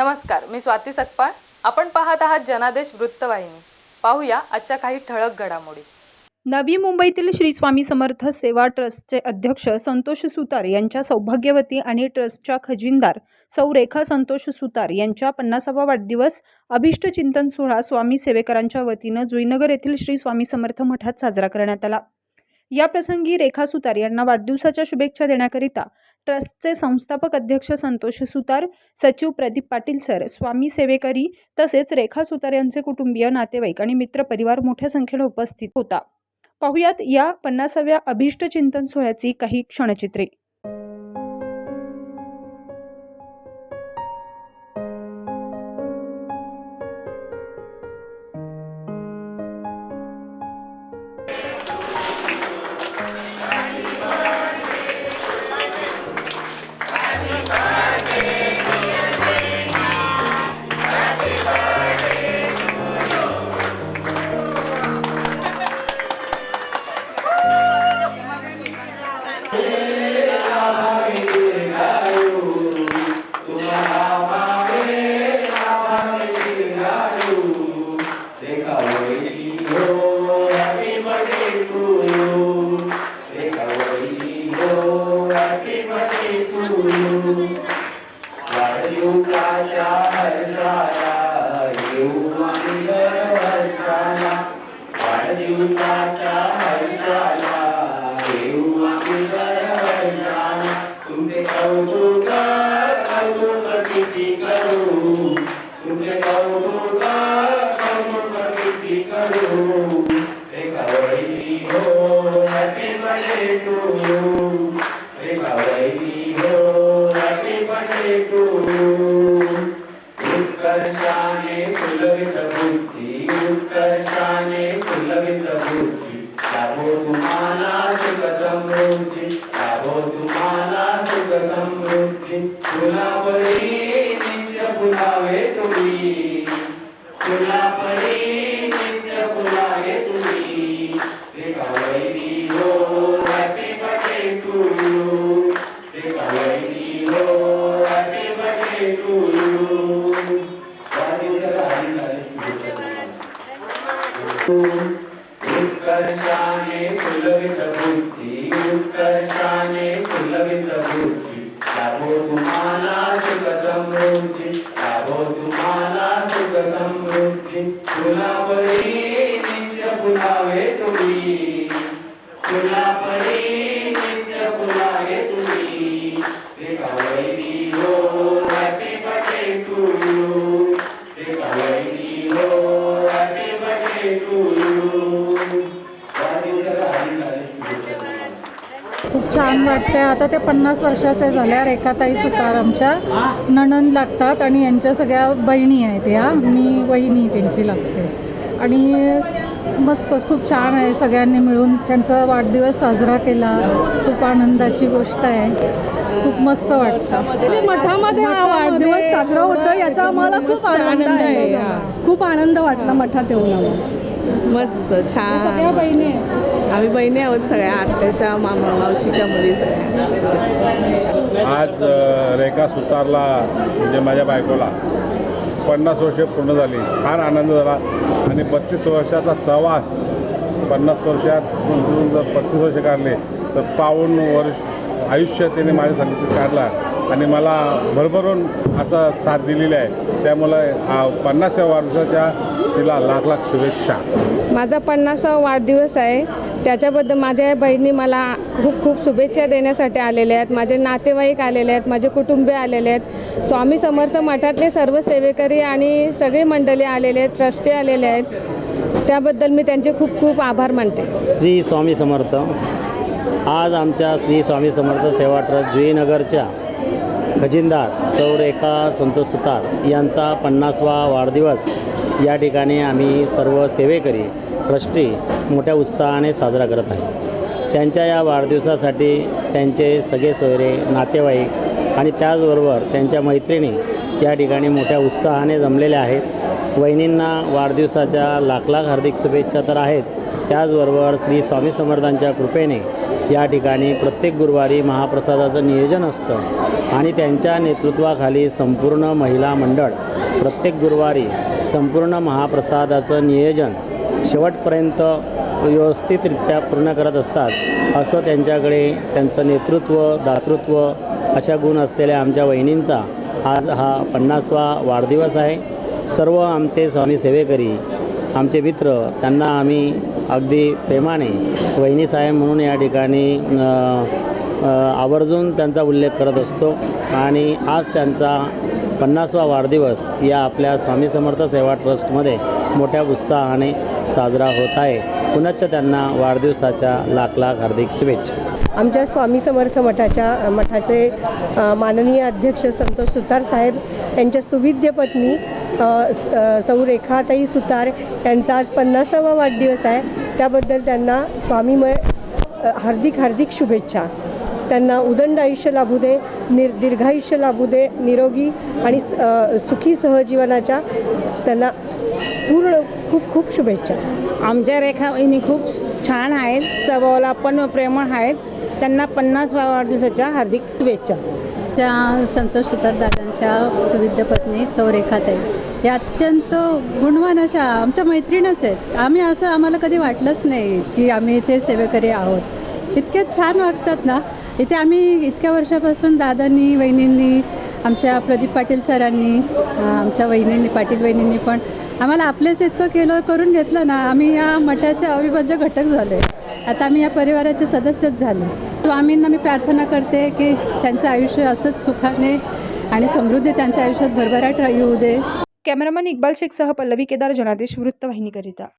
नमस्कार मी स्वाती सकपाळ. आपण पाहत आहात जनादेश वृत्तवाहिनी. पाहूया आजच्या काही ठळक घडामोडी. नवी मुंबईतील श्री स्वामी समर्थ सेवा ट्रस्टचे अध्यक्ष संतोष सुतार यांच्या सौभाग्यवती आणि ट्रस्टच्या खजिनदार सौ रेखा संतोष सुतार यांच्या पन्नासावा वाढदिवस अभिष्ट चिंतन सोहळा स्वामी सेवेकरांच्या वतीनं जुईनगर येथील श्री स्वामी समर्थ मठात साजरा करण्यात आला. या प्रसंगी रेखा सुतार यांना वाढदिवसाच्या शुभेच्छा देण्याकरिता ट्रस्टचे संस्थापक अध्यक्ष संतोष सुतार सचिव प्रदीप पाटील सर स्वामी सेवेकरी तसेच रेखा सुतार यांचे कुटुंबीय नातेवाईक आणि मित्रपरिवार मोठ्या संख्येने उपस्थित होता. पाहुयात या पन्नासाव्या अभिष्ट चिंतन सोहळ्याची काही क्षणचित्रे. वाढदिवसाच्या हर्षाला येऊ आम्ही दरवर्षाला वाढदिवसाच्या हर्षाला येऊ आम्ही दरवर्षाला तुमचे कौतुक कौतुक किती करू तुमचे कौतुक कौतुक किती करू हो हॅपी बर्थडे टू यू लाभो तुम्हाला सुख समृद्धी लाभो तुम्हाला सुख समृद्धी फुलावरी नित्य फुलावे तुम्ही फुलापरी नित्य फुलावे तुम्ही रेखा वैरी हो happy birthday to you Rekha Vairi हो हॅपी बर्थडे टू यू उत्कर्षाने फुलवित बुद्धी उत्कर्षाने फुलवित बुद्धी लाभो तुम्हाला सुख समृद्धी लाभो तुम्हाला सुख समृद्धी फुलापरी नित्य फुलावे तुम्ही फुलापरी नित्य फुलावे तुम्ही रेखा वैरी छान वाटतंय. आता ते पन्नास वर्षाच्या झाल्या रेखाताई सुतार आमच्या. नणंद लागतात आणि यांच्या सगळ्या बहिणी आहेत या. मी वहिनी त्यांची लागते. आणि मस्तच खूप छान आहे सगळ्यांनी मिळून. त्यांचा वाढदिवस साजरा केला. खूप आनंदाची गोष्ट आहे. खूप मस्त वाटतं. मठामध्ये हा वाढदिवस साजरा होतो याचा आम्हाला खूप आनंद आहे. खूप आनंद वाटला मठात येऊन आम्हाला. मस्त छान. सगळ्या बहिणी आहेत. आम्ही बहिणी आहोत सगळ्या आत्याच्या मामा मावशीच्या मुली सगळ्या. आज रेखा सुतारला म्हणजे माझ्या बायकोला. पन्नास वर्षे पूर्ण झाली. फार आनंद झाला. आणि बत्तीस वर्षाचा सहवास पन्नास वर्षात जर पस्तीस वर्ष काढले तर पाऊण वर्ष आयुष्य त्याने माझ्या संगतीत काढला. आणि मला भरभरून असा साथ दिलेली आहे. त्यामुळं पन्नासव्या वर्षाच्या तिला लाख लाख शुभेच्छा. माझा पन्नासावा वाढदिवस आहे. त्याच्याबद्दल माझ्या बहिणी मला खूप खूप शुभेच्छा देण्यासाठी आलेल्या आहेत. माझे नातेवाईक आलेले आहेत माझे कुटुंबे आलेले आहेत. स्वामी समर्थ मठातले सर्व सेवेकरी आणि सगळे मंडळी आलेले आहेत ट्रस्टी आलेले आहेत. त्याबद्दल मी त्यांचे खूप खूप आभार मानते. श्री स्वामी समर्थ. आज आमच्या श्री स्वामी समर्थ सेवा ट्रस्ट जुईनगरच्या खजिनदार सौ रेखा संतोष सुतार यांचा पन्नासवा वाढदिवस या ठिकाणी आम्ही सर्व सेवेकरी ट्रस्टी मोठ्या उत्साहाने साजरा करत आहे. त्यांच्या या वाढदिवसासाठी त्यांचे सगळे सोयरे नातेवाईक आणि त्याचबरोबर त्यांच्या मैत्रिणी या ठिकाणी मोठ्या उत्साहाने जमलेल्या आहेत. वहिनींना वाढदिवसाच्या लाख लाख हार्दिक शुभेच्छा तर आहेत. त्याचबरोबर श्री स्वामी समर्थांच्या कृपेने या ठिकाणी प्रत्येक गुरुवारी महाप्रसादाचं नियोजन असतं आणि त्यांच्या नेतृत्वाखाली संपूर्ण महिला मंडळ प्रत्येक गुरुवारी संपूर्ण महाप्रसादाचं नियोजन शेवटपर्यंत व्यवस्थितरित्या पूर्ण करत असतात असं त्यांच्याकडे त्यांचं नेतृत्व दातृत्व अशा गुण असलेल्या आमच्या वहिनींचा आज हा पन्नासवा वाढदिवस आहे. सर्व आमचे स्वामी सेवेकरी आमचे मित्र त्यांना आम्ही अगदी प्रेमाने वहिनी साहेब म्हणून या ठिकाणी आवर्जून त्यांचा उल्लेख करत असतो आणि आज त्यांचा पन्नासवा वाढदिवस या आपल्या स्वामी समर्थ सेवा ट्रस्टमध्ये मोठ्या उत्साहाने साजरा होत आहे. पुनश्च त्यांना वाढदिवसाच्या लाख लाख हार्दिक शुभेच्छा. आमच्या स्वामी समर्थ मठाच्या मठाचे माननीय अध्यक्ष संतोष सुतार साहेब यांच्या सुविद्य पत्नी सौ रेखाताई सुतार यांचा आज पन्नासावा वाढदिवस आहे. त्याबद्दल त्यांना स्वामीमय हार्दिक हार्दिक शुभेच्छा. त्यांना उदंड आयुष्य लाभू दे. निर दीर्घायुष्य लाभू दे निरोगी आणि सुखी सहजीवनाच्या त्यांना पूर्ण खूप खूप शुभेच्छा. आमच्या रेखा वहिनी खूप छान आहेत स्वभावाला पण प्रेमळ आहेत. त्यांना पन्नास वाढदिवसाच्या हार्दिक शुभेच्छा. त्या संतोष सुतार दादांच्या सुविद्य पत्नी सौरेखाताई या अत्यंत गुणवान अशा आमच्या मैत्रीणच आहेत. आम्ही असं आम्हाला कधी वाटलंच नाही की आम्ही इथे सेवेकरी आहोत. इतके छान वागतात ना. इथे आम्ही इतक्या वर्षापासून दादांनी वहिनींनी आमच्या प्रदीप पाटील सरांनी आमच्या वहिनींनी पाटील वहिनींनी पण आम्हाला आपलेच इतकं केलं करून घेतलं ना आम्ही या मठाचे अविभाज्य घटक झालो आहे आता आम्ही या परिवाराचे सदस्यच झालो. स्वामींना मी प्रार्थना करते की त्यांचं आयुष्य असंच सुखाने आणि समृद्धी त्यांच्या आयुष्यात भरभराट येऊ दे. कॅमेरामन इक्बाल शेखसह पल्लवी केदार जनादेश वृत्तवाहिनीकरिता